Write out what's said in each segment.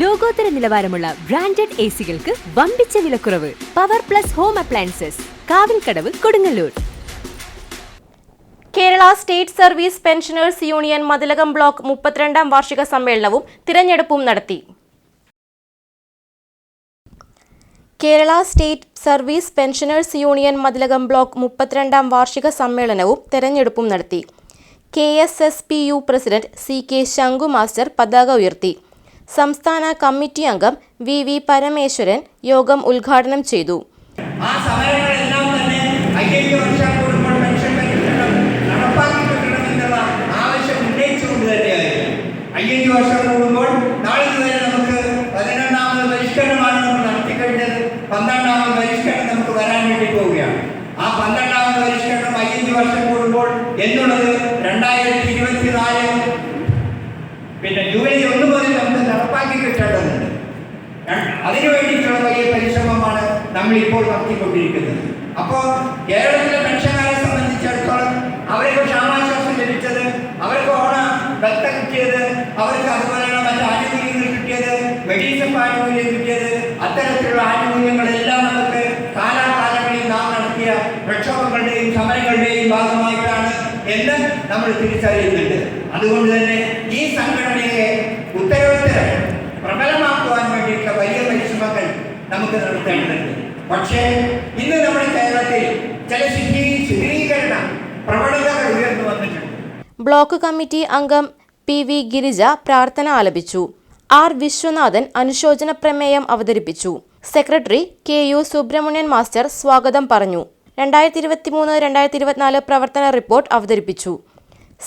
ലോകോത്തര നിലവാരമുള്ള branded A സികൾക്ക് വമ്പിച്ച വിലക്കുറവ് power plus home appliances Kavilkadavu Kodungallur. Kerala state service pensioners union Mathilakam block മുപ്പത്തിരണ്ടാം വാർഷിക സമ്മേളനവും തിരഞ്ഞെടുപ്പും നടത്തി. Kerala state service pensioners union Mathilakam block മുപ്പത്തിരണ്ടാം വാർഷിക സമ്മേളനവും തെരഞ്ഞെടുപ്പും നടത്തി. K S S P U president C K Shanku master പതാക ഉയർത്തി. സംസ്ഥാന കമ്മിറ്റി അംഗം വി വി പരമേശ്വരൻ യോഗം ഉദ്ഘാടനം ചെയ്തു. ആ സമരങ്ങളെല്ലാം തന്നെ വർഷം കൂടുമ്പോൾ നമുക്ക് വരാൻ വേണ്ടി പോവുകയാണ്. ആ വർഷം കൂടുമ്പോൾ എന്നുള്ളത് രണ്ടായിരത്തി ഇരുപത്തിനാല് പിന്നെ ജൂലൈ ഒന്ന് മുതൽ നമുക്ക് നടപ്പാക്കി കിട്ടേണ്ടതുണ്ട് അതിനു വേണ്ടിയിട്ടുള്ള വലിയ പരിശ്രമമാണ് നമ്മൾ ഇപ്പോൾ നടത്തിക്കൊണ്ടിരിക്കുന്നത്. അപ്പോൾ കേരളത്തിലെ പെൻഷൻകാരെ സംബന്ധിച്ചിടത്തോളം അവർക്ക് ക്ഷാമാശ്വാസം ലഭിച്ചത് അവർക്ക് ഓണ ബത്ത കിട്ടിയത് അവർക്ക് അതുപോലെയുള്ള മറ്റ് ആനുകൂല്യങ്ങൾ കിട്ടിയത് മെഡിസപ്പ് ആനുകൂല്യം കിട്ടിയത് അത്തരത്തിലുള്ള ആനുകൂല്യങ്ങളെല്ലാം നമുക്ക് കാലാകാലങ്ങളിൽ നാം നടത്തിയ പ്രക്ഷോഭങ്ങളുടെയും സമരങ്ങളുടെയും ഭാഗമായിട്ടാണ് എന്ന് നമ്മൾ തിരിച്ചറിയുന്നുണ്ട്. അതുകൊണ്ട് തന്നെ ഈ സംഘടനയെ ഉത്തരവാദിത്തരം പ്രബലമായി പരിശ്രമങ്ങൾ നമുക്ക് നടത്തേണ്ടതുണ്ട്. പക്ഷേ ഇന്ന് നമ്മുടെ കേരളത്തിൽ ചില ശുദ്ധീ ശുദ്ധീകരണ പ്രവണതകൾ ഉയർന്നു വന്നിട്ടുണ്ട്. ബ്ലോക്ക് കമ്മിറ്റി അംഗം പി വി ഗിരിജ പ്രാർത്ഥന ആലപിച്ചു. ആർ വിശ്വനാഥൻ അനുശോചന പ്രമേയം അവതരിപ്പിച്ചു. Secretary K U Subrahmanyan master സ്വാഗതം പറഞ്ഞു. രണ്ടായിരത്തി ഇരുപത്തിമൂന്ന് രണ്ടായിരത്തി ഇരുപത്തിനാല് പ്രവർത്തന റിപ്പോർട്ട് അവതരിപ്പിച്ചു.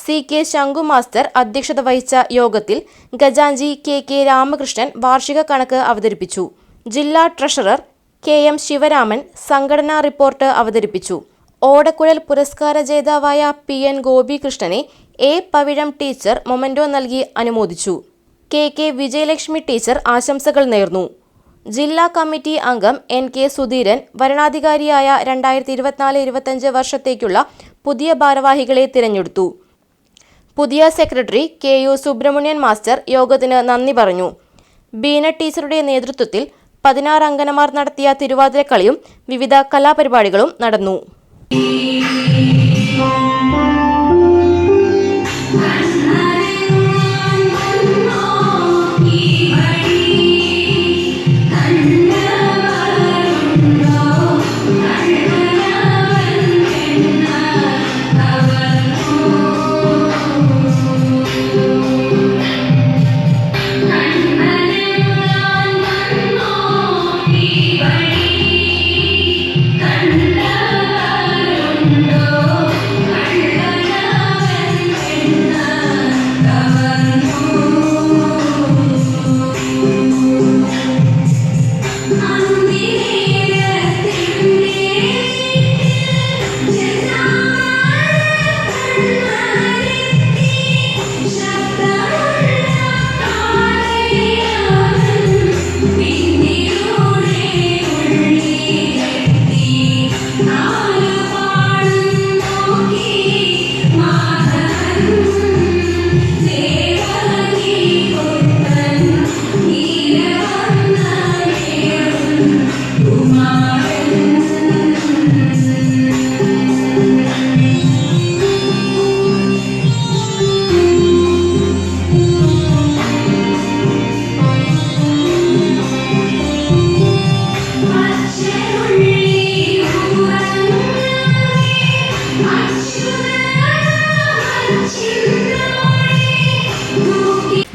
സി കെ ശങ്കു മാസ്റ്റർ അധ്യക്ഷത വഹിച്ച യോഗത്തിൽ ഗജാഞ്ചി കെ കെ രാമകൃഷ്ണൻ വാർഷിക കണക്ക് അവതരിപ്പിച്ചു. ജില്ലാ ട്രഷറർ കെ എം ശിവരാമൻ സംഘടനാ റിപ്പോർട്ട് അവതരിപ്പിച്ചു. ഓടക്കുഴൽ പുരസ്കാര ജേതാവായ പി എൻ ഗോപികൃഷ്ണനെ എ പവിഴം ടീച്ചർ മൊമന്റോ നൽകി അനുമോദിച്ചു. കെ കെ വിജയലക്ഷ്മി ടീച്ചർ ആശംസകൾ നേർന്നു. ജില്ലാ കമ്മിറ്റി അംഗം എൻ കെ സുധീരൻ വരണാധികാരിയായ രണ്ടായിരത്തി ഇരുപത്തിനാല് ഇരുപത്തഞ്ച് വർഷത്തേക്കുള്ള പുതിയ ഭാരവാഹികളെ തിരഞ്ഞെടുത്തു. പുതിയ secretary K U Subrahmanyan master യോഗത്തിന് നന്ദി പറഞ്ഞു. ബീന ടീച്ചറുടെ നേതൃത്വത്തിൽ പതിനാറ് അംഗനമാർ നടത്തിയ തിരുവാതിരക്കളിയും വിവിധ കലാപരിപാടികളും നടന്നു.